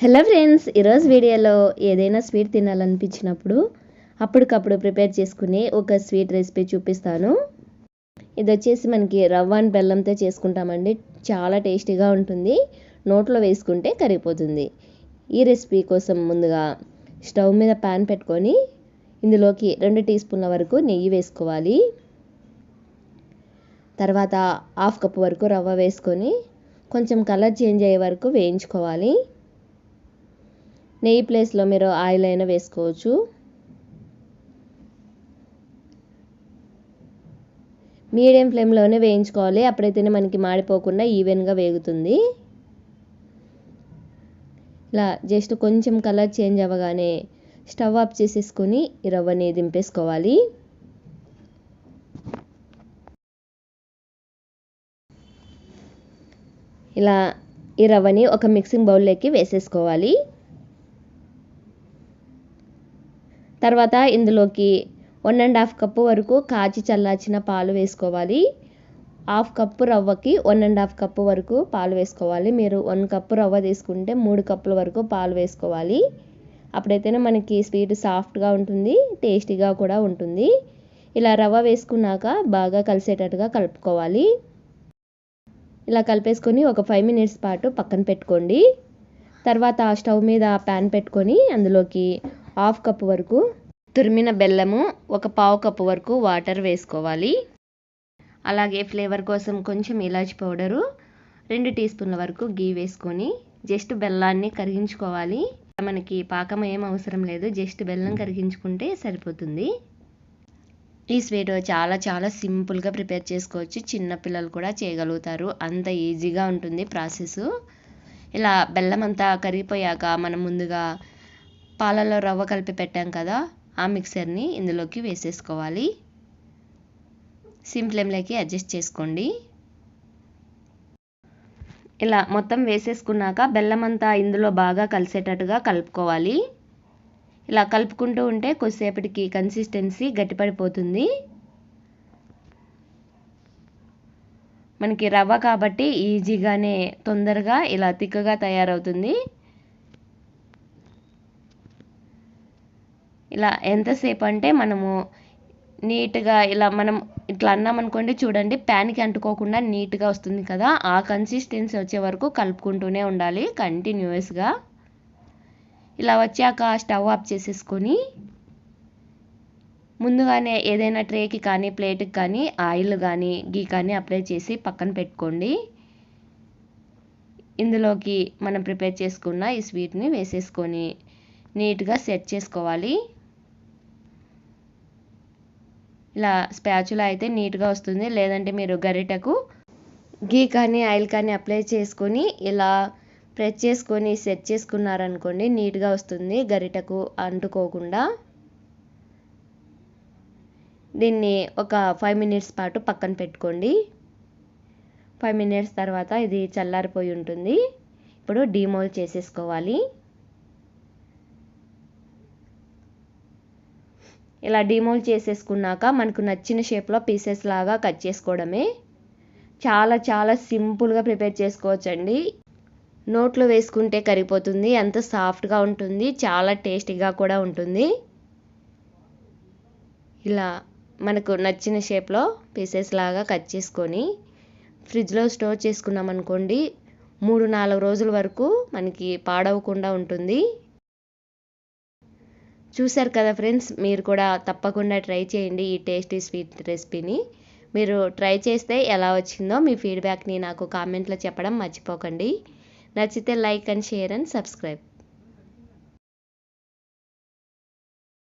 Hello friends ఈరోజు వీడియోలో ఏదైనా స్వీట్ తినాలనిపించినప్పుడు అప్పటికప్పుడు ప్రిపేర్ చేసుకునే ఒక స్వీట్ రెసిపీ చూపిస్తాను. ఇది వచ్చేసి మనకి రవ్వ అండ్ బెల్లంతో చేసుకుంటామండి. చాలా టేస్టీగా ఉంటుంది. నోట్లో వేసుకుంటే కరిగిపోతుంది. ఈ రెసిపీ కోసం ముందుగా స్టవ్ మీద ప్యాన్ పెట్టుకొని ఇందులోకి రెండు టీ స్పూన్ల వరకు నెయ్యి వేసుకోవాలి. తర్వాత హాఫ్ కప్ వరకు రవ్వ వేసుకొని కొంచెం కలర్ చేంజ్ అయ్యే వరకు వేయించుకోవాలి. నెయ్యి ప్లేస్లో మీరు ఆయిల్ అయినా వేసుకోవచ్చు. మీడియం ఫ్లేమ్లోనే వేయించుకోవాలి. అప్పుడైతేనే మనకి మాడిపోకుండా ఈవెన్గా వేగుతుంది. ఇలా జస్ట్ కొంచెం కలర్ చేంజ్ అవ్వగానే స్టవ్ ఆఫ్ చేసేసుకొని ఈ రవ్వని దింపేసుకోవాలి. ఇలా ఈ రవ్వని ఒక మిక్సింగ్ బౌల్లోకి వేసేసుకోవాలి. తర్వాత ఇందులోకి వన్ అండ్ హాఫ్ కప్పు వరకు కాచి చల్లార్చిన పాలు వేసుకోవాలి. హాఫ్ కప్పు రవ్వకి వన్ అండ్ హాఫ్ కప్పు వరకు పాలు వేసుకోవాలి. మీరు వన్ కప్పు రవ్వ తీసుకుంటే మూడు కప్పుల వరకు పాలు వేసుకోవాలి. అప్పుడైతేనే మనకి స్వీట్ సాఫ్ట్గా ఉంటుంది టేస్టీగా కూడా ఉంటుంది. ఇలా రవ్వ వేసుకున్నాక బాగా కలిసేటట్టుగా కలుపుకోవాలి. ఇలా కలిపేసుకొని ఒక ఫైవ్ మినిట్స్ పాటు పక్కన పెట్టుకోండి. తర్వాత స్టవ్ మీద ప్యాన్ పెట్టుకొని అందులోకి హాఫ్ కప్ వరకు తురిమిన బెల్లము ఒక పావు కప్పు వరకు వాటర్ వేసుకోవాలి. అలాగే ఫ్లేవర్ కోసం కొంచెం ఇలాచి పౌడరు రెండు టీ స్పూన్ల వరకు గీ వేసుకొని జస్ట్ బెల్లాన్ని కరిగించుకోవాలి. మనకి పాకం ఏం అవసరం లేదు జస్ట్ బెల్లం కరిగించుకుంటే సరిపోతుంది. ఈ స్వీట్ చాలా చాలా సింపుల్గా ప్రిపేర్ చేసుకోవచ్చు. చిన్నపిల్లలు కూడా చేయగలుగుతారు. అంత ఈజీగా ఉంటుంది ప్రాసెస్ ఇలా బెల్లం అంతా కరిగిపోయాక మనం ముందుగా పాలలో రవ్వ కలిపి పెట్టాం కదా ఆ మిక్సర్ని ఇందులోకి వేసేసుకోవాలి. సిమ్ ఫ్లేమ్లోకి అడ్జస్ట్ చేసుకోండి. ఇలా మొత్తం వేసేసుకున్నాక బెల్లం అంతా ఇందులో బాగా కలిసేటట్టుగా కలుపుకోవాలి. ఇలా కలుపుకుంటూ ఉంటే కొద్దిసేపటికి కన్సిస్టెన్సీ గట్టిపడిపోతుంది. మనకి రవ్వ కాబట్టి ఈజీగానే తొందరగా ఇలా తిక్కగా తయారవుతుంది. ఇలా ఎంతసేపు అంటే మనము నీట్గా ఇలా మనం ఇట్లా అన్నామనుకోండి చూడండి ప్యాన్కి అంటుకోకుండా నీట్గా వస్తుంది కదా ఆ కన్సిస్టెన్సీ వచ్చే వరకు కలుపుకుంటూనే ఉండాలి కంటిన్యూస్గా ఇలా వచ్చాక స్టవ్ ఆఫ్ చేసేసుకొని ముందుగానే ఏదైనా ట్రేకి కానీ ప్లేట్కి కానీ ఆయిల్ కానీ గీ కానీ అప్లై చేసి పక్కన పెట్టుకోండి. ఇందులోకి మనం ప్రిపేర్ చేసుకున్న ఈ స్వీట్ని వేసేసుకొని నీట్గా సెట్ చేసుకోవాలి. ఇలా స్పాచులా అయితే నీట్గా వస్తుంది. లేదంటే మీరు గరిటకు గీ కానీ ఆయిల్ కానీ అప్లై చేసుకొని ఇలా ప్రెస్ చేసుకొని సెట్ చేసుకున్నారనుకోండి నీట్గా వస్తుంది. గరిటకు అంటుకోకుండా దీన్ని ఒక ఫైవ్ మినిట్స్ పాటు పక్కన పెట్టుకోండి. ఫైవ్ మినిట్స్ తర్వాత ఇది చల్లారిపోయి ఉంటుంది. ఇప్పుడు డీమోల్ చేసేసుకోవాలి. ఇలా డిమోల్ చేసేసుకున్నాక మనకు నచ్చిన షేప్లో పీసెస్ లాగా కట్ చేసుకోవడమే. చాలా చాలా సింపుల్గా ప్రిపేర్ చేసుకోవచ్చండి. నోట్లో వేసుకుంటే కరిగిపోతుంది ఎంత సాఫ్ట్గా ఉంటుంది చాలా టేస్టీగా కూడా ఉంటుంది. ఇలా మనకు నచ్చిన షేప్లో పీసెస్ లాగా కట్ చేసుకొని ఫ్రిడ్జ్లో స్టోర్ చేసుకున్నాం అనుకోండి మూడు నాలుగు రోజుల వరకు మనకి పాడవకుండా ఉంటుంది. చూశారు కదా ఫ్రెండ్స్ మీరు కూడా తప్పకుండా ట్రై చేయండి ఈ టేస్టీ స్వీట్ రెసిపీని. మీరు ట్రై చేస్తే ఎలా వచ్చిందో మీ ఫీడ్బ్యాక్ని నాకు కామెంట్లో చెప్పడం మర్చిపోకండి. నచ్చితే like and share and subscribe.